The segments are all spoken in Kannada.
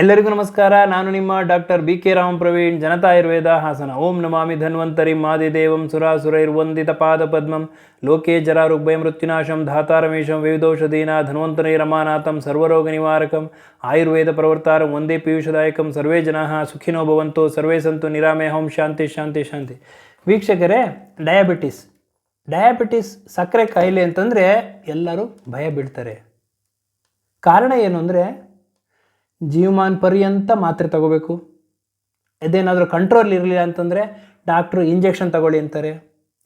ಎಲ್ಲರಿಗೂ ನಮಸ್ಕಾರ. ನಾನು ನಿಮ್ಮ doctor B K Ram Praveen, Janata Ayurveda, Hassan. ಓಂ ನಮಾಮಿ ಧನ್ವಂತರಿ. ಮಾದಿದೇವಂ ಸುರಾಸುರೈರ್ವಂದಿತ ಪಾದ ಪದ್ಮಂ. ಲೋಕೆ ಜರಾರುಗ್ಭಯ ಮೃತ್ಯುನಾಶಂ ಧಾತಾರಮೇಶಂ ವಿವಿಧೌಷಧೀನ, ಧನ್ವಂತರೈ ರಮಾನಾಥಂ, ಸರ್ವರೋಗ ನಿವಾರಕಂ, ಆಯುರ್ವೇದ ಪ್ರವರ್ತಾರಂ, ಒಂದೇ ಪೀಯೂಷದಾಯಕಂ, ಸರ್ವೇ ಜನಾ ಸುಖಿನೋ ಭವಂತು, ಸರ್ವೇ ಸಂತು ನಿರಾಮೇ ಹೋಂ ಶಾಂತಿ ಶಾಂತಿ ಶಾಂತಿ. ವೀಕ್ಷಕರೇ, ಡಯಾಬಿಟಿಸ್. ಡಯಾಬಿಟಿಸ್ ಸಕ್ಕರೆ ಕಾಯಿಲೆ ಅಂತಂದರೆ ಎಲ್ಲರೂ ಭಯ ಬೀಳ್ತಾರೆ. ಕಾರಣ ಏನು ಅಂದರೆ ಜೀವಮಾನ ಪರ್ಯಂತ ಮಾತ್ರೆ ತಗೋಬೇಕು. ಅದೇನಾದರೂ ಕಂಟ್ರೋಲ್ ಇರಲಿಲ್ಲ ಅಂತಂದರೆ ಡಾಕ್ಟ್ರು ಇಂಜೆಕ್ಷನ್ ತಗೊಳ್ಳಿ ಅಂತಾರೆ.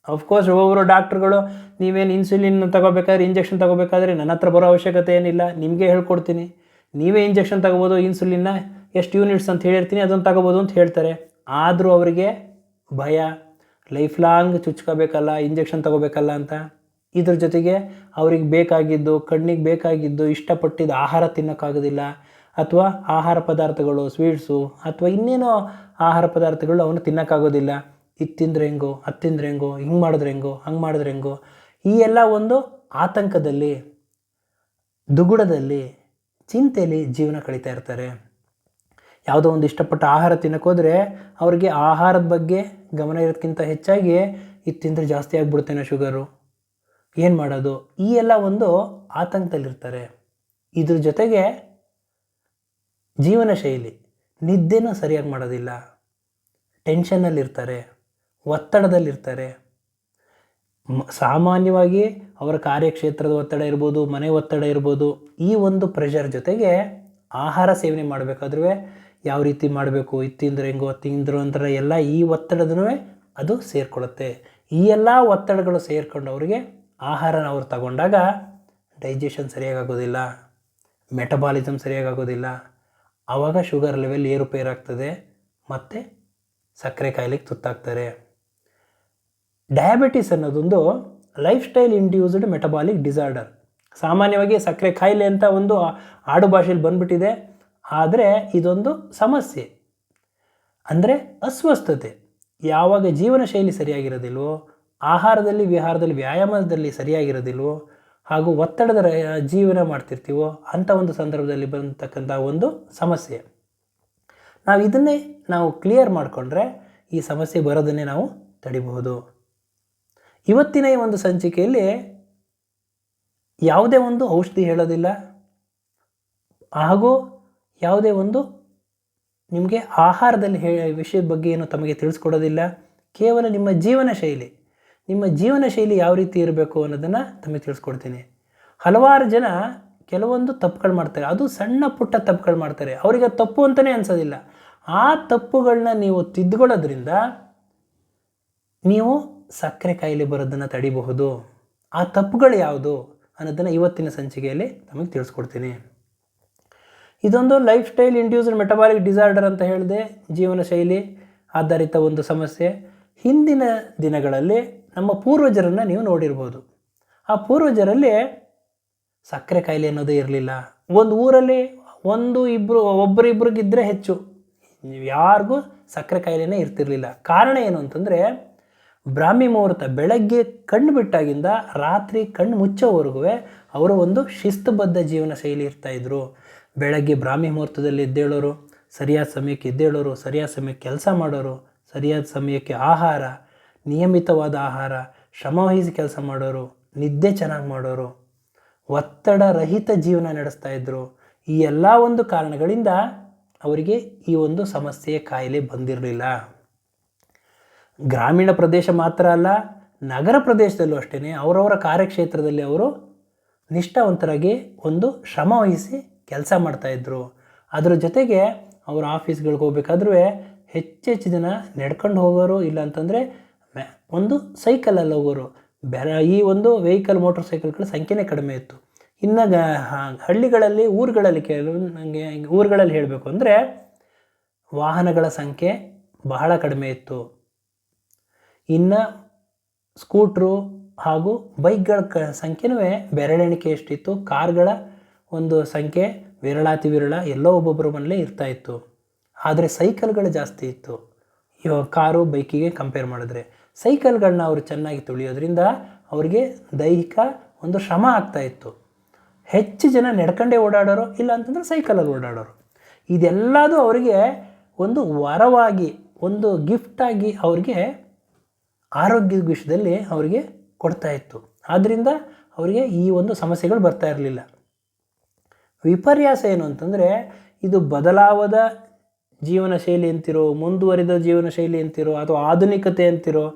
ಅಫ್ಕೋರ್ಸ್ ಒಬ್ಬೊಬ್ಬರು ಡಾಕ್ಟ್ರುಗಳು ನೀವೇನು ಇನ್ಸುಲಿನ್ ತಗೋಬೇಕಾದ್ರೆ ಇಂಜೆಕ್ಷನ್ ತಗೋಬೇಕಾದ್ರೆ ನನ್ನ ಹತ್ರ ಬರೋ ಅವಶ್ಯಕತೆ ಏನಿಲ್ಲ, ನಿಮಗೆ ಹೇಳ್ಕೊಡ್ತೀನಿ. ನೀವೇ ಇಂಜೆಕ್ಷನ್ ತಗೋಬೋದು ಇನ್ಸುಲಿನ್ನ ಎಷ್ಟು ಯೂನಿಟ್ಸ್ ಅಂತ ಹೇಳಿರ್ತೀನಿ ಅದನ್ನು ತಗೋಬೋದು ಅಂತ ಹೇಳ್ತಾರೆ. ಆದರೂ ಅವರಿಗೆ ಭಯ. ಲೈಫ್ ಲಾಂಗ್ ಚುಚ್ಕೋಬೇಕಲ್ಲ ಇಂಜೆಕ್ಷನ್ ತಗೋಬೇಕಲ್ಲ ಅಂತ. ಇದ್ರ ಜೊತೆಗೆ ಅವ್ರಿಗೆ ಬೇಕಾಗಿದ್ದು, ಕಣ್ಣಿಗೆ ಬೇಕಾಗಿದ್ದು, ಇಷ್ಟಪಟ್ಟಿದ್ದು ಆಹಾರ ತಿನ್ನೋಕ್ಕಾಗೋದಿಲ್ಲ. ಅಥವಾ ಆಹಾರ ಪದಾರ್ಥಗಳು ಸ್ವೀಟ್ಸು ಅಥವಾ ಇನ್ನೇನೋ ಆಹಾರ ಪದಾರ್ಥಗಳು ಅವನು ತಿನ್ನೋಕ್ಕಾಗೋದಿಲ್ಲ. ಇದು ತಿಂದ್ರೆ ಹೆಂಗೋ, ಅದು ತಿಂದ್ರೆ ಹೆಂಗೋ, ಹಿಂಗೆ ಮಾಡಿದ್ರೆ ಹೆಂಗೋ, ಹಂಗೆ ಮಾಡಿದ್ರೆ ಹೆಂಗೋ, ಈ ಎಲ್ಲ ಒಂದು ಆತಂಕದಲ್ಲಿ, ದುಗುಡದಲ್ಲಿ, ಚಿಂತೆಯಲ್ಲಿ ಜೀವನ ಕಳೀತಾ ಇರ್ತಾರೆ. ಯಾವುದೋ ಒಂದು ಇಷ್ಟಪಟ್ಟ ಆಹಾರ ತಿನ್ನೋಕ್ಕೋದ್ರೆ ಅವ್ರಿಗೆ ಆಹಾರದ ಬಗ್ಗೆ ಗಮನ ಇರೋದಕ್ಕಿಂತ ಹೆಚ್ಚಾಗಿ ಇದು ತಿಂದರೆ ಜಾಸ್ತಿ ಆಗಿಬಿಡ್ತೇನೆ ಶುಗರು ಏನು ಮಾಡೋದು? ಈ ಎಲ್ಲ ಒಂದು ಆತಂಕದಲ್ಲಿರ್ತಾರೆ. ಇದ್ರ ಜೊತೆಗೆ ಜೀವನ ಶೈಲಿ, ನಿದ್ದೆನೂ ಸರಿಯಾಗಿ ಮಾಡೋದಿಲ್ಲ. ಟೆನ್ಷನ್ನಲ್ಲಿರ್ತಾರೆ ಒತ್ತಡದಲ್ಲಿರ್ತಾರೆ. ಸಾಮಾನ್ಯವಾಗಿ ಅವರ ಕಾರ್ಯಕ್ಷೇತ್ರದ ಒತ್ತಡ ಇರ್ಬೋದು, ಮನೆ ಒತ್ತಡ ಇರ್ಬೋದು, ಈ ಒಂದು ಪ್ರೆಷರ್ ಜೊತೆಗೆ ಆಹಾರ ಸೇವನೆ ಮಾಡಬೇಕಾದ್ರೂ ಯಾವ ರೀತಿ ಮಾಡಬೇಕು, ಇತ್ತಿಂದ್ರೆ ಹೆಂಗೋ, ತಿಂದ್ರು ಅಂತಾರೆ ಎಲ್ಲ ಈ ಒತ್ತಡದೂ ಅದು ಸೇರಿಕೊಳ್ಳುತ್ತೆ. ಈ ಎಲ್ಲ ಒತ್ತಡಗಳು ಸೇರಿಕೊಂಡು ಅವರಿಗೆ ಆಹಾರನ ಅವ್ರು ತಗೊಂಡಾಗ ಡೈಜೆಷನ್ ಸರಿಯಾಗಿ ಆಗೋದಿಲ್ಲ ಮೆಟಬಾಲಿಸಮ್ ಸರಿಯಾಗೋದಿಲ್ಲ ಆವಾಗ ಶುಗರ್ ಲೆವೆಲ್ ಏರುಪೇರಾಗ್ತದೆ ಮತ್ತು ಸಕ್ಕರೆ ಕಾಯಿಲೆಗೆ ತುತ್ತಾಗ್ತಾರೆ. ಡಯಾಬಿಟಿಸ್ ಅನ್ನೋದೊಂದು lifestyle induced metabolic disorder ಸಾಮಾನ್ಯವಾಗಿ ಸಕ್ಕರೆ ಕಾಯಿಲೆ ಅಂತ ಒಂದು ಆಡು ಭಾಷೆಯಲ್ಲಿ ಬಂದ್ಬಿಟ್ಟಿದೆ, ಆದರೆ ಇದೊಂದು ಸಮಸ್ಯೆ. ಅಂದರೆ ಅಸ್ವಸ್ಥತೆ. ಯಾವಾಗ ಜೀವನ ಶೈಲಿ ಸರಿಯಾಗಿರೋದಿಲ್ವೋ, ಆಹಾರದಲ್ಲಿ, ವಿಹಾರದಲ್ಲಿ, ವ್ಯಾಯಾಮದಲ್ಲಿ ಸರಿಯಾಗಿರೋದಿಲ್ವೋ ಹಾಗೂ ಒತ್ತಡದ ಜೀವನ ಮಾಡ್ತಿರ್ತೀವೋ ಅಂಥ ಒಂದು ಸಂದರ್ಭದಲ್ಲಿ ಬಂದತಕ್ಕಂಥ ಒಂದು ಸಮಸ್ಯೆ. ನಾವು ಇದನ್ನೇ ನಾವು ಕ್ಲಿಯರ್ ಮಾಡಿಕೊಂಡ್ರೆ ಈ ಸಮಸ್ಯೆ ಬರೋದನ್ನೇ ನಾವು ತಡಿಬಹುದು. ಇವತ್ತಿನ ಈ ಒಂದು ಸಂಚಿಕೆಯಲ್ಲಿ ಯಾವುದೇ ಒಂದು ಔಷಧಿ ಹೇಳೋದಿಲ್ಲ. ಹಾಗೂ ಯಾವುದೇ ಒಂದು ನಿಮಗೆ ಆಹಾರದಲ್ಲಿ ಹೇಳ ವಿಷಯದ ಬಗ್ಗೆ ಏನು ತಮಗೆ ತಿಳಿಸ್ಕೊಡೋದಿಲ್ಲ. ಕೇವಲ ನಿಮ್ಮ ಜೀವನ ಶೈಲಿ. ನಿಮ್ಮ ಜೀವನ ಶೈಲಿ ಯಾವ ರೀತಿ ಇರಬೇಕು ಅನ್ನೋದನ್ನು ತಮಗೆ ತಿಳಿಸ್ಕೊಡ್ತೀನಿ. ಹಲವಾರು ಜನ ಕೆಲವೊಂದು ತಪ್ಪುಗಳು ಮಾಡ್ತಾರೆ. ಅದು ಸಣ್ಣ ಪುಟ್ಟ ತಪ್ಪುಗಳು ಮಾಡ್ತಾರೆ. ಅವರಿಗೆ ತಪ್ಪು ಅಂತಲೇ ಅನ್ಸೋದಿಲ್ಲ. ಆ ತಪ್ಪುಗಳನ್ನ ನೀವು ತಿದ್ದುಕೊಳ್ಳೋದ್ರಿಂದ ನೀವು ಸಕ್ಕರೆ ಕಾಯಿಲೆ ಬರೋದನ್ನು ತಡಿಬಹುದು. ಆ ತಪ್ಪುಗಳು ಯಾವುದು ಅನ್ನೋದನ್ನು ಇವತ್ತಿನ ಸಂಚಿಕೆಯಲ್ಲಿ ತಮಗೆ ತಿಳಿಸ್ಕೊಡ್ತೀನಿ. ಇದೊಂದು lifestyle induced metabolic disorder ಅಂತ ಹೇಳಿದೆ ಜೀವನ ಶೈಲಿ ಆಧಾರಿತ ಒಂದು ಸಮಸ್ಯೆ. ಹಿಂದಿನ ದಿನಗಳಲ್ಲಿ ನಮ್ಮ ಪೂರ್ವಜರನ್ನು ನೀವು ನೋಡಿರ್ಬೋದು. ಆ ಪೂರ್ವಜರಲ್ಲಿ ಸಕ್ಕರೆ ಕಾಯಿಲೆ ಅನ್ನೋದೇ ಇರಲಿಲ್ಲ. ಒಂದು ಊರಲ್ಲಿ ಒಂದು ಇಬ್ಬರು ಒಬ್ಬರಿಬ್ಬರಿಗಿದ್ದರೆ ಹೆಚ್ಚು. ಯಾರಿಗೂ ಸಕ್ಕರೆ ಕಾಯಿಲೆನೇ ಇರ್ತಿರ್ಲಿಲ್ಲ. ಕಾರಣ ಏನು ಅಂತಂದರೆ, ಬ್ರಾಹ್ಮಿ ಮುಹೂರ್ತ ಬೆಳಗ್ಗೆ ಕಣ್ಣು ಬಿಟ್ಟಾಗಿಂದ ರಾತ್ರಿ ಕಣ್ಣು ಮುಚ್ಚೋವರೆಗೂ ಅವರು ಒಂದು ಶಿಸ್ತುಬದ್ಧ ಜೀವನ ಶೈಲಿ ಇರ್ತಾಯಿದ್ರು ಬೆಳಗ್ಗೆ ಬ್ರಾಹ್ಮಿ ಮುಹೂರ್ತದಲ್ಲಿ ಎದ್ದೇಳೋರು, ಸರಿಯಾದ ಸಮಯಕ್ಕೆ ಎದ್ದೇಳೋರು, ಸರಿಯಾದ ಸಮಯಕ್ಕೆ ಕೆಲಸ ಮಾಡೋರು ಸರಿಯಾದ ಸಮಯಕ್ಕೆ ಆಹಾರ, ನಿಯಮಿತವಾದ ಆಹಾರ ಶ್ರಮವಹಿಸಿ ಕೆಲಸ ಮಾಡೋರು, ನಿದ್ದೆ ಚೆನ್ನಾಗಿ ಮಾಡೋರು, ಒತ್ತಡ ರಹಿತ ಜೀವನ ನಡೆಸ್ತಾ ಇದ್ದರು ಈ ಎಲ್ಲ ಒಂದು ಕಾರಣಗಳಿಂದ ಅವರಿಗೆ ಈ ಒಂದು ಸಮಸ್ಯೆ ಕಾಯಿಲೆ ಬಂದಿರಲಿಲ್ಲ. ಗ್ರಾಮೀಣ ಪ್ರದೇಶ ಮಾತ್ರ ಅಲ್ಲ, ನಗರ ಪ್ರದೇಶದಲ್ಲೂ ಅಷ್ಟೇ ಅವರವರ ಕಾರ್ಯಕ್ಷೇತ್ರದಲ್ಲಿ ಅವರು ನಿಷ್ಠಾವಂತರಾಗಿ ಒಂದು ಶ್ರಮ ವಹಿಸಿ ಕೆಲಸ ಮಾಡ್ತಾಯಿದ್ರು ಅದರ ಜೊತೆಗೆ ಅವರು ಆಫೀಸ್ಗಳಿಗೆ ಹೋಗ್ಬೇಕಾದ್ರೂ ಹೆಚ್ಚೆಚ್ಚು ಜನ ನಡ್ಕೊಂಡು ಹೋಗೋರು ಇಲ್ಲ ಅಂತಂದರೆ ಒಂದು ಸೈಕಲಲ್ಲಿ ಹೋಗೋರು. ಬೇರೆ ಈ ಒಂದು ವೆಹಿಕಲ್ ಮೋಟರ್ ಸೈಕಲ್ಗಳ ಸಂಖ್ಯೆನೇ ಕಡಿಮೆ ಇತ್ತು. ಇನ್ನು ಗ ಹಳ್ಳಿಗಳಲ್ಲಿ, ಊರುಗಳಲ್ಲಿ ಕೆಲವು ನನಗೆ ಊರುಗಳಲ್ಲಿ ಹೇಳಬೇಕು ಅಂದರೆ ವಾಹನಗಳ ಸಂಖ್ಯೆ ಬಹಳ ಕಡಿಮೆ ಇತ್ತು. ಇನ್ನು ಸ್ಕೂಟ್ರು ಹಾಗೂ ಬೈಕ್ಗಳ ಕ ಸಂಖ್ಯೆನೂ ಬೆರಳೆಣಿಕೆ ಎಷ್ಟಿತ್ತು? ಕಾರ್ಗಳ ಒಂದು ಸಂಖ್ಯೆ ವಿರಳಾತಿ ವಿರಳ ಎಲ್ಲೋ ಒಬ್ಬೊಬ್ಬರ ಮನೇಲೆ ಇರ್ತಾ ಇತ್ತು. ಆದರೆ ಸೈಕಲ್ಗಳು ಜಾಸ್ತಿ ಇತ್ತು. ಇವಾಗ ಕಾರು, ಬೈಕಿಗೆ ಕಂಪೇರ್ ಮಾಡಿದ್ರೆ ಸೈಕಲ್ಗಳನ್ನ ಅವರು ಚೆನ್ನಾಗಿ ತುಳಿಯೋದ್ರಿಂದ ಅವರಿಗೆ ದೈಹಿಕ ಒಂದು ಶ್ರಮ ಆಗ್ತಾ ಇತ್ತು. ಹೆಚ್ಚು ಜನ ನಡ್ಕೊಂಡೇ ಓಡಾಡೋರು ಇಲ್ಲ ಅಂತಂದ್ರೆ ಸೈಕಲಲ್ಲಿ ಓಡಾಡೋರು. ಇದೆಲ್ಲದೂ ಅವರಿಗೆ ಒಂದು ವರವಾಗಿ, ಒಂದು ಗಿಫ್ಟಾಗಿ ಅವ್ರಿಗೆ ಆರೋಗ್ಯದ ವಿಷಯದಲ್ಲಿ ಅವರಿಗೆ ಕೊಡ್ತಾ ಇತ್ತು. ಆದ್ದರಿಂದ ಅವರಿಗೆ ಈ ಒಂದು ಸಮಸ್ಯೆಗಳು ಬರ್ತಾ ಇರಲಿಲ್ಲ. ವಿಪರ್ಯಾಸ ಏನು ಅಂತಂದರೆ ಇದು ಬದಲಾವದ ಜೀವನ ಶೈಲಿ ಅಂತಿರೋ ಮುಂದುವರಿದ ಜೀವನ ಶೈಲಿ ಅಂತಿರೋ ಅಥವಾ ಆಧುನಿಕತೆ ಅಂತಿರೋ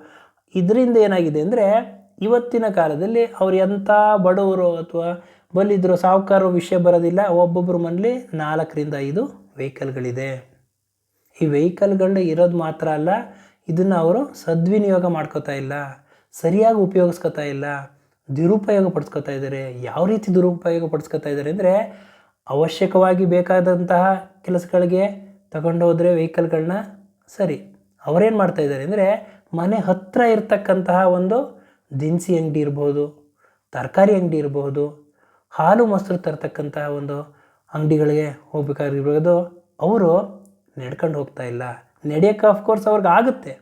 ಇದರಿಂದ ಏನಾಗಿದೆ ಅಂದರೆ ಇವತ್ತಿನ ಕಾಲದಲ್ಲಿ ಅವ್ರು ಎಂಥ ಬಡವರು ಅಥವಾ ಬಲ್ಲಿದ್ರು ಸಾಹುಕಾರರು ವಿಷಯ ಬರೋದಿಲ್ಲ ಒಬ್ಬೊಬ್ಬರು ಮನೇಲಿ ನಾಲ್ಕರಿಂದ ಐದು ವೆಹಿಕಲ್ಗಳಿದೆ. ಈ ವೆಹಿಕಲ್ಗಳನ್ನ ಇರೋದು ಮಾತ್ರ ಅಲ್ಲ, ಇದನ್ನು ಅವರು ಸದ್ವಿನಿಯೋಗ ಮಾಡ್ಕೋತಾ ಇಲ್ಲ, ಸರಿಯಾಗಿ ಉಪಯೋಗಿಸ್ಕೊತಾ ಇಲ್ಲ, ದುರುಪಯೋಗ ಪಡಿಸ್ಕೊತಾ ಇದ್ದಾರೆ. ಯಾವ ರೀತಿ ದುರುಪಯೋಗ ಪಡಿಸ್ಕೊತಾ ಇದ್ದಾರೆ ಅಂದರೆ ಅವಶ್ಯಕವಾಗಿ ಬೇಕಾದಂತಹ ಕೆಲಸಗಳಿಗೆ ತಗೊಂಡೋದ್ರೆ ವೆಹಿಕಲ್ಗಳನ್ನ ಸರಿ. ಅವರೇನು ಮಾಡ್ತಾಯಿದ್ದಾರೆ ಅಂದರೆ ಮನೆ ಹತ್ತಿರ ಇರತಕ್ಕಂತಹ ಒಂದು ದಿನಸಿ ಅಂಗಡಿ ಇರ್ಬೋದು, ತರಕಾರಿ ಅಂಗಡಿ ಇರಬಹುದು ಹಾಲು ಮೊಸರು ತರ್ತಕ್ಕಂತಹ ಒಂದು ಅಂಗಡಿಗಳಿಗೆ ಹೋಗ್ಬೇಕಾಗಿರ್ಬೋದು ಅವರು ನಡ್ಕೊಂಡು ಹೋಗ್ತಾ ಇಲ್ಲ. ನಡೆಯೋಕ್ಕೆ ಆಫ್ಕೋರ್ಸ್ ಅವ್ರಿಗೆ ಆಗುತ್ತೆ,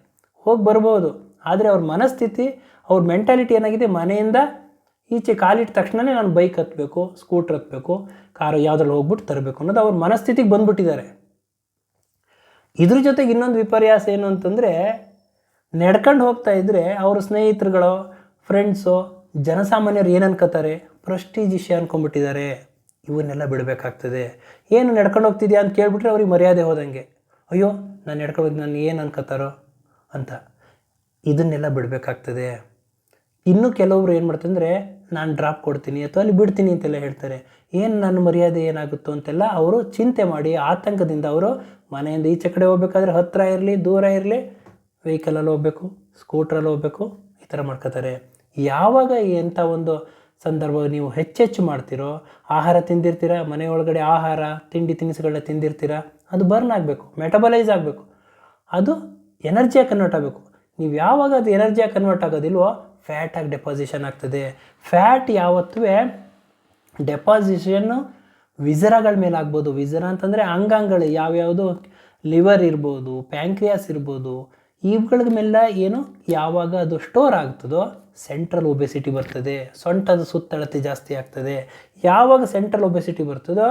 ಹೋಗಿ ಬರ್ಬೋದು, ಆದರೆ ಅವ್ರ ಮನಸ್ಥಿತಿ, ಅವ್ರ ಮೆಂಟಾಲಿಟಿ ಏನಾಗಿದೆ, ಮನೆಯಿಂದ ಈಚೆ ಕಾಲಿಟ್ಟ ತಕ್ಷಣವೇ ನಾನು ಬೈಕ್ ಹತ್ತಬೇಕು ಸ್ಕೂಟ್ರ್ ಹತ್ತಬೇಕು ಕಾರು ಯಾವುದ್ರಲ್ಲಿ ಹೋಗ್ಬಿಟ್ಟು ತರಬೇಕು ಅನ್ನೋದು ಅವ್ರ ಮನಸ್ಥಿತಿಗೆ ಬಂದ್ಬಿಟ್ಟಿದ್ದಾರೆ. ಇದ್ರ ಜೊತೆಗೆ ಇನ್ನೊಂದು ವಿಪರ್ಯಾಸ ಏನು ಅಂತಂದರೆ, ನಡ್ಕೊಂಡು ಹೋಗ್ತಾ ಇದ್ದರೆ ಅವ್ರ ಸ್ನೇಹಿತರುಗಳು ಫ್ರೆಂಡ್ಸು ಜನಸಾಮಾನ್ಯರು ಏನು ಅನ್ಕೋತಾರೆ? ಪ್ರೆಸ್ಟೀಜ್ ವಿಷಯ ಅನ್ಕೊಂಡ್ಬಿಟ್ಟಿದ್ದಾರೆ. ಇವನ್ನೆಲ್ಲ ಬಿಡಬೇಕಾಗ್ತದೆ. ಏನು ನಡ್ಕೊಂಡು ಹೋಗ್ತಿದ್ಯಾ ಅಂತ ಕೇಳಿಬಿಟ್ರೆ ಅವ್ರಿಗೆ ಮರ್ಯಾದೆ ಹೋದಂಗೆ. ಅಯ್ಯೋ, ನಾನು ನಡ್ಕೊಂಡು ನಾನು ಏನು ಅನ್ಕೋತಾರೋ ಅಂತ. ಇದನ್ನೆಲ್ಲ ಬಿಡಬೇಕಾಗ್ತದೆ. ಇನ್ನು ಕೆಲವೊಬ್ರು ಏನು ಮಾಡ್ತಂದರೆ, ನಾನು ಡ್ರಾಪ್ ಕೊಡ್ತೀನಿ ಅಥವಾ ಅಲ್ಲಿ ಬಿಡ್ತೀನಿ ಅಂತೆಲ್ಲ ಹೇಳ್ತಾರೆ. ಏನು ನನ್ನ ಮರ್ಯಾದೆ ಏನಾಗುತ್ತೋ ಅಂತೆಲ್ಲ ಅವರು ಚಿಂತೆ ಮಾಡಿ, ಆತಂಕದಿಂದ ಅವರು ಮನೆಯಿಂದ ಈಚೆ ಕಡೆ ಹೋಗ್ಬೇಕಾದ್ರೆ ಹತ್ತಿರ ಇರಲಿ, ದೂರ ಇರಲಿ ವೆಹಿಕಲಲ್ಲಿ ಹೋಗ್ಬೇಕು ಸ್ಕೂಟ್ರಲ್ಲಿ ಹೋಗ್ಬೇಕು, ಈ ಥರ ಮಾಡ್ಕೋತಾರೆ. ಯಾವಾಗ ಎಂಥ ಒಂದು ಸಂದರ್ಭ ನೀವು ಹೆಚ್ಚೆಚ್ಚು ಮಾಡ್ತೀರೋ, ಆಹಾರ ತಿಂದಿರ್ತೀರ, ಮನೆ ಒಳಗಡೆ ಆಹಾರ, ತಿಂಡಿ ತಿನಿಸುಗಳನ್ನ ತಿಂದಿರ್ತೀರ, ಅದು ಬರ್ನ್ ಆಗಬೇಕು ಮೆಟಬಲೈಸ್ ಆಗಬೇಕು. ಅದು ಎನರ್ಜಿಯಾಗಿ ಕನ್ವರ್ಟ್ ಆಗಬೇಕು. ನೀವು ಯಾವಾಗ ಅದು ಎನರ್ಜಿಯಾಗಿ ಕನ್ವರ್ಟ್ ಆಗೋದಿಲ್ವೋ ಫ್ಯಾಟಾಗಿ ಡೆಪಾಸಿಷನ್ ಆಗ್ತದೆ. ಫ್ಯಾಟ್ ಯಾವತ್ತೂ ಡೆಪಾಸಿಷನ್ನು ವಿಸರಗಳ ಮೇಲೆ ಆಗ್ಬೋದು ವಿಜರ ಅಂತಂದರೆ ಅಂಗಾಂಗಗಳು ಯಾವ್ಯಾವುದು, ಲಿವರ್ ಇರ್ಬೋದು, ಪ್ಯಾಂಕ್ರಿಯಾಸ್ ಇರ್ಬೋದು, ಇವುಗಳ ಮೇಲೆ ಏನು, ಯಾವಾಗ ಅದು ಸ್ಟೋರ್ ಆಗ್ತದೋ, ಸೆಂಟ್ರಲ್ ಒಬೆಸಿಟಿ ಬರ್ತದೆ. ಸೊಂಟದ ಸುತ್ತಳತೆ ಜಾಸ್ತಿ ಆಗ್ತದೆ. ಯಾವಾಗ ಸೆಂಟ್ರಲ್ ಒಬೆಸಿಟಿ ಬರ್ತದೋ,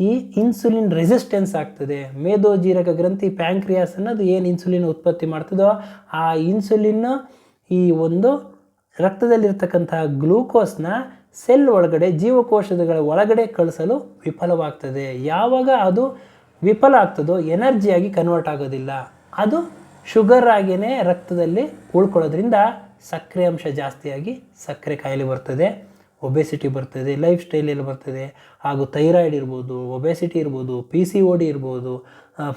ಈ ಇನ್ಸುಲಿನ್ ರೆಸಿಸ್ಟೆನ್ಸ್ ಆಗ್ತದೆ. ಮೇದೋಜೀರಕ ಗ್ರಂಥಿ ಪ್ಯಾಂಕ್ರಿಯಾಸ್ ಅನ್ನೋದು ಏನು ಇನ್ಸುಲಿನ್ ಉತ್ಪತ್ತಿ ಮಾಡ್ತದೋ, ಆ ಇನ್ಸುಲಿನ್ ಈ ಒಂದು ರಕ್ತದಲ್ಲಿರ್ತಕ್ಕಂತಹ ಗ್ಲೂಕೋಸ್ನ ಸೆಲ್ ಒಳಗಡೆ ಜೀವಕೋಶಗಳ ಒಳಗಡೆ ಕಳಿಸಲು ವಿಫಲವಾಗ್ತದೆ. ಯಾವಾಗ ಅದು ವಿಫಲ ಆಗ್ತದೋ ಎನರ್ಜಿಯಾಗಿ ಕನ್ವರ್ಟ್ ಆಗೋದಿಲ್ಲ. ಅದು ಶುಗರ್ ಆಗಿಯೇ ರಕ್ತದಲ್ಲಿ ಉಳ್ಕೊಳ್ಳೋದ್ರಿಂದ ಸಕ್ಕರೆ ಅಂಶ ಜಾಸ್ತಿಯಾಗಿ ಸಕ್ಕರೆ ಕಾಯಿಲೆ ಬರ್ತದೆ, ಒಬೆಸಿಟಿ ಬರ್ತದೆ, ಲೈಫ್ ಸ್ಟೈಲಲ್ಲಿ ಬರ್ತದೆ. ಹಾಗೂ ಥೈರಾಯ್ಡ್ ಇರ್ಬೋದು, ಒಬೆಸಿಟಿ ಇರ್ಬೋದು ಪಿ ಸಿ ಓ ಡಿ ಇರ್ಬೋದು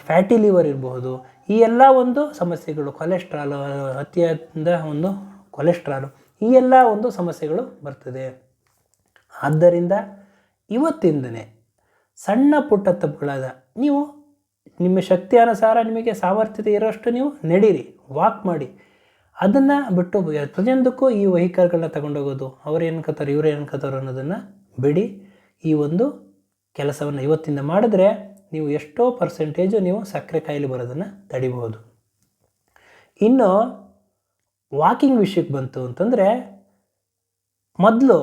ಫ್ಯಾಟಿ ಲಿವರ್ ಇರಬಹುದು ಈ ಎಲ್ಲ ಒಂದು ಸಮಸ್ಯೆಗಳು, ಕೊಲೆಸ್ಟ್ರಾಲು ಅತಿಯಾದ ಒಂದು ಕೊಲೆಸ್ಟ್ರಾಲು, ಈ ಎಲ್ಲ ಒಂದು ಸಮಸ್ಯೆಗಳು ಬರ್ತದೆ. ಆದ್ದರಿಂದ ಇವತ್ತಿಂದನೇ ಸಣ್ಣ ಪುಟ್ಟ ತಪ್ಪುಗಳಾದ ನೀವು ನಿಮ್ಮ ಶಕ್ತಿ ಅನುಸಾರ ನಿಮಗೆ ಸಾಮರ್ಥ್ಯತೆ ಇರೋಷ್ಟು ನೀವು ನಡೀರಿ ವಾಕ್ ಮಾಡಿ. ಅದನ್ನು ಬಿಟ್ಟು ಪ್ರತಿಯೊಂದಕ್ಕೂ ಈ ವೆಹಿಕಲ್ಗಳನ್ನ ತಗೊಂಡೋಗೋದು, ಅವ್ರು ಏನು ಅನ್ಕೋತಾರೆ, ಇವ್ರು ಏನು ಅನ್ಕೋತಾರೆ ಅನ್ನೋದನ್ನು ಬಿಡಿ. ಈ ಒಂದು ಕೆಲಸವನ್ನು ಇವತ್ತಿಂದ ಮಾಡಿದ್ರೆ ನೀವು ಎಷ್ಟೋ ಪರ್ಸೆಂಟೇಜು ನೀವು ಸಕ್ಕರೆ ಕಾಯಿಲೆ ಬರೋದನ್ನು ತಡಿಬಹುದು. ಇನ್ನು ವಾಕಿಂಗ್ ವಿಷಯಕ್ಕೆ ಬಂತು ಅಂತಂದರೆ ಮೊದಲು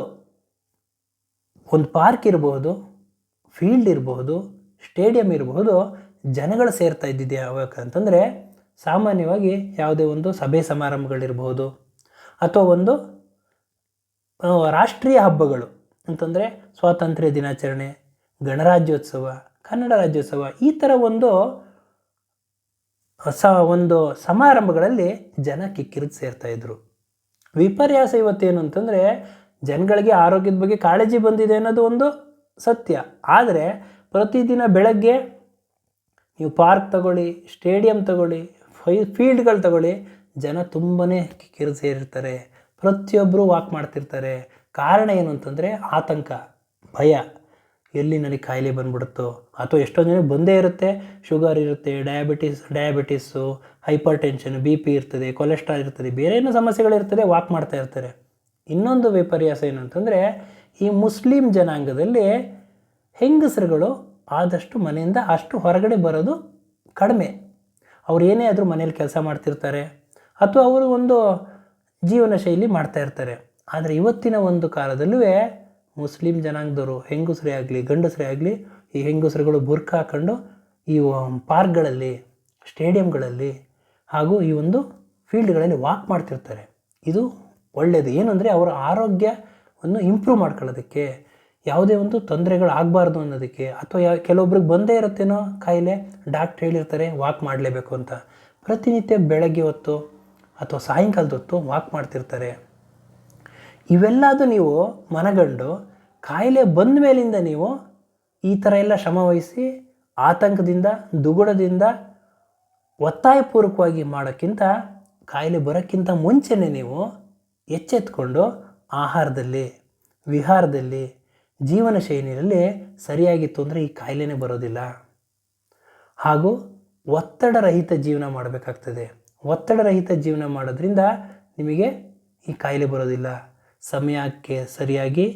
ಒಂದು ಪಾರ್ಕ್ ಇರಬಹುದು ಫೀಲ್ಡ್ ಇರಬಹುದು ಸ್ಟೇಡಿಯಂ ಇರಬಹುದು ಜನಗಳು ಸೇರ್ತಾ ಇದ್ದಿದ್ದು ಯಾವಾಗ ಅಂತಂದರೆ ಸಾಮಾನ್ಯವಾಗಿ ಯಾವುದೇ ಒಂದು ಸಭೆ ಸಮಾರಂಭಗಳಿರ್ಬೋದು ಅಥವಾ ಒಂದು ರಾಷ್ಟ್ರೀಯ ಹಬ್ಬಗಳು ಅಂತಂದರೆ ಸ್ವಾತಂತ್ರ್ಯ ದಿನಾಚರಣೆ, ಗಣರಾಜ್ಯೋತ್ಸವ, ಕನ್ನಡ ರಾಜ್ಯೋತ್ಸವ, ಈ ಥರ ಒಂದು ಸ, ಒಂದು ಸಮಾರಂಭಗಳಲ್ಲಿ ಜನ ಕಿಕ್ಕಿರಿದು ಸೇರ್ತಾಯಿದ್ರು ವಿಪರ್ಯಾಸ ಇವತ್ತೇನು ಅಂತಂದರೆ ಜನಗಳಿಗೆ ಆರೋಗ್ಯದ ಬಗ್ಗೆ ಕಾಳಜಿ ಬಂದಿದೆ ಅನ್ನೋದು ಒಂದು ಸತ್ಯ. ಆದರೆ ಪ್ರತಿದಿನ ಬೆಳಗ್ಗೆ ನೀವು ಪಾರ್ಕ್ ತಗೊಳ್ಳಿ, ಸ್ಟೇಡಿಯಂ ತಗೊಳ್ಳಿ, ಫೈ, ಫೀಲ್ಡ್ಗಳು ತಗೊಳ್ಳಿ, ಜನ ತುಂಬಾ ಕಿರು ಸೇರಿರ್ತಾರೆ. ಪ್ರತಿಯೊಬ್ಬರು ವಾಕ್ ಮಾಡ್ತಿರ್ತಾರೆ. ಕಾರಣ ಏನು ಅಂತಂದರೆ ಆತಂಕ, ಭಯ. ಎಲ್ಲಿ ನನಗೆ ಕಾಯಿಲೆ ಬಂದ್ಬಿಡುತ್ತೋ ಅಥವಾ ಎಷ್ಟೊಂದು ಜನಕ್ಕೆ ಬಂದೇ ಇರುತ್ತೆ, ಶುಗರ್ ಇರುತ್ತೆ, diabetes, diabetes hypertension B P ಇರ್ತದೆ, ಕೊಲೆಸ್ಟ್ರಾಲ್ ಇರ್ತದೆ, ಬೇರೆ ಏನೋ ಸಮಸ್ಯೆಗಳಿರ್ತದೆ, ವಾಕ್ ಮಾಡ್ತಾ ಇರ್ತಾರೆ. ಇನ್ನೊಂದು ವಿಪರ್ಯಾಸ ಏನು ಅಂತಂದರೆ ಈ ಮುಸ್ಲಿಂ ಜನಾಂಗದಲ್ಲಿ ಹೆಂಗಸರುಗಳು ಆದಷ್ಟು ಮನೆಯಿಂದ ಅಷ್ಟು ಹೊರಗಡೆ ಬರೋದು ಕಡಿಮೆ. ಅವ್ರು ಏನೇ ಆದರೂ ಮನೇಲಿ ಕೆಲಸ ಮಾಡ್ತಿರ್ತಾರೆ, ಅಥವಾ ಅವರು ಒಂದು ಜೀವನ ಶೈಲಿ ಮಾಡ್ತಾ ಇರ್ತಾರೆ. ಆದರೆ ಇವತ್ತಿನ ಒಂದು ಕಾಲದಲ್ಲೂ ಮುಸ್ಲಿಂ ಜನಾಂಗದವರು, ಹೆಂಗಸರೇ ಆಗಲಿ, ಗಂಡಸರೇ ಆಗಲಿ, ಈ ಹೆಂಗಸರುಗಳು ಬುರ್ಕ ಹಾಕೊಂಡು ಈ ಪಾರ್ಕ್ಗಳಲ್ಲಿ, ಸ್ಟೇಡಿಯಂಗಳಲ್ಲಿ ಹಾಗೂ ಈ ಒಂದು ಫೀಲ್ಡ್ಗಳಲ್ಲಿ ವಾಕ್ ಮಾಡ್ತಿರ್ತಾರೆ. ಇದು ಒಳ್ಳೆಯದು ಏನಂದರೆ ಅವರ ಆರೋಗ್ಯವನ್ನು ಇಂಪ್ರೂವ್ ಮಾಡ್ಕೊಳ್ಳೋದಕ್ಕೆ, ಯಾವುದೇ ಒಂದು ತೊಂದರೆಗಳು ಆಗಬಾರ್ದು ಅನ್ನೋದಕ್ಕೆ, ಅಥವಾ ಯಾ, ಕೆಲವೊಬ್ರಿಗೆ ಬಂದೇ ಇರುತ್ತೇನೋ ಕಾಯಿಲೆ ಡಾಕ್ಟ್ರ್ ಹೇಳಿರ್ತಾರೆ ವಾಕ್ ಮಾಡಲೇಬೇಕು ಅಂತ. ಪ್ರತಿನಿತ್ಯ ಬೆಳಗ್ಗೆ ಹೊತ್ತು ಅಥವಾ ಸಾಯಂಕಾಲದ ಹೊತ್ತು ವಾಕ್ ಮಾಡ್ತಿರ್ತಾರೆ. ಇವೆಲ್ಲದು ನೀವು ಮನಗಂಡು ಕಾಯಿಲೆ ಬಂದ ಮೇಲಿಂದ ನೀವು ಈ ಥರ ಎಲ್ಲ ಶ್ರಮವಹಿಸಿ ಆತಂಕದಿಂದ, ದುಗುಡದಿಂದ ಒತ್ತಾಯಪೂರ್ವಕವಾಗಿ ಮಾಡೋಕ್ಕಿಂತ ಕಾಯಿಲೆ ಬರೋಕ್ಕಿಂತ ಮುಂಚೆನೇ ನೀವು ಎಚ್ಚೆತ್ಕೊಂಡು ಆಹಾರದಲ್ಲಿ, ವಿಹಾರದಲ್ಲಿ, ಜೀವನ ಶೈಲಿಯಲ್ಲಿ ಸರಿಯಾಗಿತ್ತು ಅಂದರೆ ಈ ಕಾಯಿಲೆನೇ ಬರೋದಿಲ್ಲ. ಹಾಗೂ ಒತ್ತಡರಹಿತ ಜೀವನ ಮಾಡಬೇಕಾಗ್ತದೆ. ಒತ್ತಡರಹಿತ ಜೀವನ ಮಾಡೋದ್ರಿಂದ ನಿಮಗೆ ಈ ಕಾಯಿಲೆ ಬರೋದಿಲ್ಲ. ಸಮಯಕ್ಕೆ ಸರಿಯಾಗಿ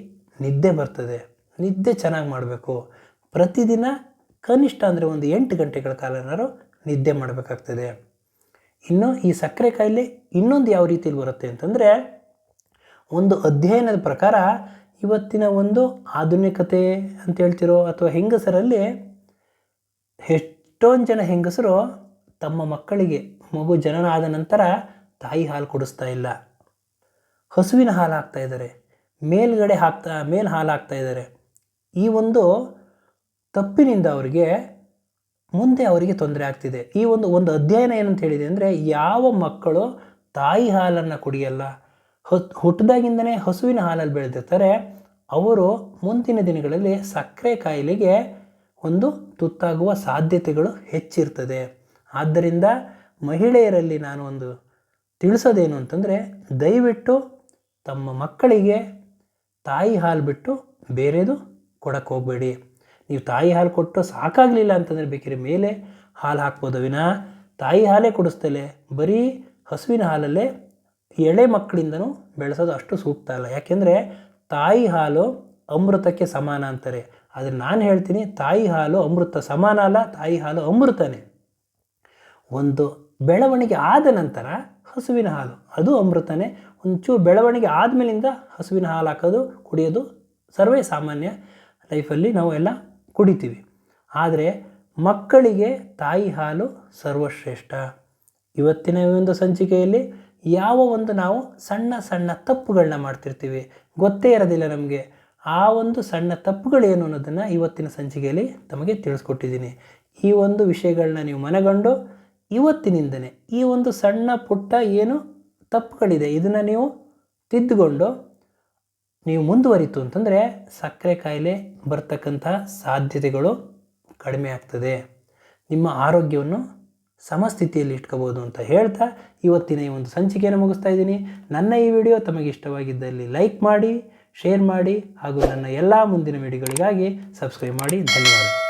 ನಿದ್ದೆ ಬರ್ತದೆ. ನಿದ್ದೆ ಚೆನ್ನಾಗಿ ಮಾಡಬೇಕು. ಪ್ರತಿದಿನ ಕನಿಷ್ಠ ಅಂದರೆ ಒಂದು ಎಂಟು ಗಂಟೆಗಳ ಕಾಲನಾರು ನಿದ್ದೆ ಮಾಡಬೇಕಾಗ್ತದೆ. ಇನ್ನು ಈ ಸಕ್ಕರೆ ಕಾಯಿಲೆ ಇನ್ನೊಂದು ಯಾವ ರೀತಿಯಲ್ಲಿ ಬರುತ್ತೆ ಅಂತಂದರೆ ಒಂದು ಅಧ್ಯಯನದ ಪ್ರಕಾರ ಇವತ್ತಿನ ಒಂದು ಆಧುನಿಕತೆ ಅಂತ ಹೇಳ್ತಿರೋ ಅಥವಾ ಹೆಂಗಸರಲ್ಲಿ ಎಷ್ಟೊಂದು ಜನ ಹೆಂಗಸರು ತಮ್ಮ ಮಕ್ಕಳಿಗೆ ಮಗು ಜನನ ಆದ ನಂತರ ತಾಯಿ ಹಾಲು ಕುಡಿಸ್ತಾ ಇಲ್ಲ. ಹಸುವಿನ ಹಾಲು ಹಾಕ್ತಾ ಇದ್ದಾರೆ. ಮೇಲ್ಗಡೆ ಹಾಕ್ತಾ, ಮೇಲ್ ಹಾಲು ಹಾಕ್ತಾ ಇದ್ದಾರೆ. ಈ ಒಂದು ತಪ್ಪಿನಿಂದ ಅವರಿಗೆ ಮುಂದೆ ಅವರಿಗೆ ತೊಂದರೆ ಆಗ್ತಿದೆ. ಈ ಒಂದು ಒಂದು ಅಧ್ಯಯನ ಏನಂತ ಹೇಳಿದೆ ಅಂದರೆ ಯಾವ ಮಕ್ಕಳು ತಾಯಿ ಹಾಲನ್ನು ಕುಡಿಯಲ್ಲ ಹುಟ್ಟಿದಾಗಿಂದನೇ ಹಸುವಿನ ಹಾಲಲ್ಲಿ ಬೆಳೆದಿರ್ತಾರೆ. ಅವರು ಮುಂದಿನ ದಿನಗಳಲ್ಲಿ ಸಕ್ಕರೆ ಕಾಯಿಲೆಗೆ ಒಂದು ತುತ್ತಾಗುವ ಸಾಧ್ಯತೆಗಳು ಹೆಚ್ಚಿರ್ತದೆ. ಆದ್ದರಿಂದ ಮಹಿಳೆಯರಲ್ಲಿ ನಾನು ಒಂದು ತಿಳಿಸೋದೇನು ಅಂತಂದರೆ, ದಯವಿಟ್ಟು ತಮ್ಮ ಮಕ್ಕಳಿಗೆ ತಾಯಿ ಹಾಲು ಬಿಟ್ಟು ಬೇರೆದು ಕೊಡಕ್ಕೆ ಹೋಗಬೇಡಿ. ನೀವು ತಾಯಿ ಹಾಲು ಕೊಟ್ಟು ಸಾಕಾಗಲಿಲ್ಲ ಅಂತಂದರೆ ಬೇಕಿದ್ರೆ ಮೇಲೆ ಹಾಲು ಹಾಕ್ಬೋದು ವಿನ? ತಾಯಿ ಹಾಲೇ ಕೊಡಿಸ್ತಲೇ. ಬರೀ ಹಸುವಿನ ಹಾಲಲ್ಲೇ ಎಳೆ ಮಕ್ಕಳಿಂದನೂ ಬೆಳೆಸೋದು ಅಷ್ಟು ಸೂಕ್ತ ಅಲ್ಲ. ಯಾಕೆಂದರೆ ತಾಯಿ ಹಾಲು ಅಮೃತಕ್ಕೆ ಸಮಾನ ಅಂತಾರೆ. ಆದರೆ ನಾನು ಹೇಳ್ತೀನಿ ತಾಯಿ ಹಾಲು ಅಮೃತ ಸಮಾನ ಅಲ್ಲ, ತಾಯಿ ಹಾಲು ಅಮೃತನೇ. ಒಂದು ಬೆಳವಣಿಗೆ ಆದ ನಂತರ ಹಸುವಿನ ಹಾಲು, ಅದು ಅಮೃತನೇ. ಒಂಚೂರು ಬೆಳವಣಿಗೆ ಆದಮೇಲಿಂದ ಹಸುವಿನ ಹಾಲು ಹಾಕೋದು, ಕುಡಿಯೋದು ಸರ್ವೇ ಸಾಮಾನ್ಯ ಲೈಫಲ್ಲಿ ನಾವು ಎಲ್ಲ ಕುಡಿತೀವಿ. ಆದರೆ ಮಕ್ಕಳಿಗೆ ತಾಯಿ ಹಾಲು ಸರ್ವಶ್ರೇಷ್ಠ. ಇವತ್ತಿನ ಒಂದು ಸಂಚಿಕೆಯಲ್ಲಿ ಯಾವ ಒಂದು ನಾವು ಸಣ್ಣ ಸಣ್ಣ ತಪ್ಪುಗಳನ್ನ ಮಾಡ್ತಿರ್ತೀವಿ? ಗೊತ್ತೇ ಇರೋದಿಲ್ಲ ನಮಗೆ. ಆ ಒಂದು ಸಣ್ಣ ತಪ್ಪುಗಳೇನು ಅನ್ನೋದನ್ನು ಇವತ್ತಿನ ಸಂಚಿಕೆಯಲ್ಲಿ ತಮಗೆ ತಿಳಿಸ್ಕೊಟ್ಟಿದ್ದೀನಿ. ಈ ಒಂದು ವಿಷಯಗಳನ್ನ ನೀವು ಮನಗಂಡು ಇವತ್ತಿನಿಂದನೇ ಈ ಒಂದು ಸಣ್ಣ ಪುಟ್ಟ ಏನು ತಪ್ಪುಗಳಿದೆ ಇದನ್ನು ನೀವು ತಿದ್ದುಕೊಂಡು ನೀವು ಮುಂದುವರಿತು ಅಂತಂದರೆ ಸಕ್ಕರೆ ಕಾಯಿಲೆ ಬರ್ತಕ್ಕಂತಹ ಸಾಧ್ಯತೆಗಳು ಕಡಿಮೆ ಆಗ್ತದೆ. ನಿಮ್ಮ ಆರೋಗ್ಯವನ್ನು ಸಮಸ್ಥಿತಿಯಲ್ಲಿ ಇಟ್ಕೋಬೋದು ಅಂತ ಹೇಳ್ತಾ ಇವತ್ತಿನ ಈ ಒಂದು ಸಂಚಿಕೆಯನ್ನು ಮುಗಿಸ್ತಾ ಇದ್ದೀನಿ. ನನ್ನ ಈ ವಿಡಿಯೋ ತಮಗೆ ಇಷ್ಟವಾಗಿದ್ದಲ್ಲಿ ಲೈಕ್ ಮಾಡಿ, ಶೇರ್ ಮಾಡಿ ಹಾಗೂ ನನ್ನ ಎಲ್ಲ ಮುಂದಿನ ವಿಡಿಯೋಗಳಿಗಾಗಿ ಸಬ್ಸ್ಕ್ರೈಬ್ ಮಾಡಿ. ಧನ್ಯವಾದಗಳು.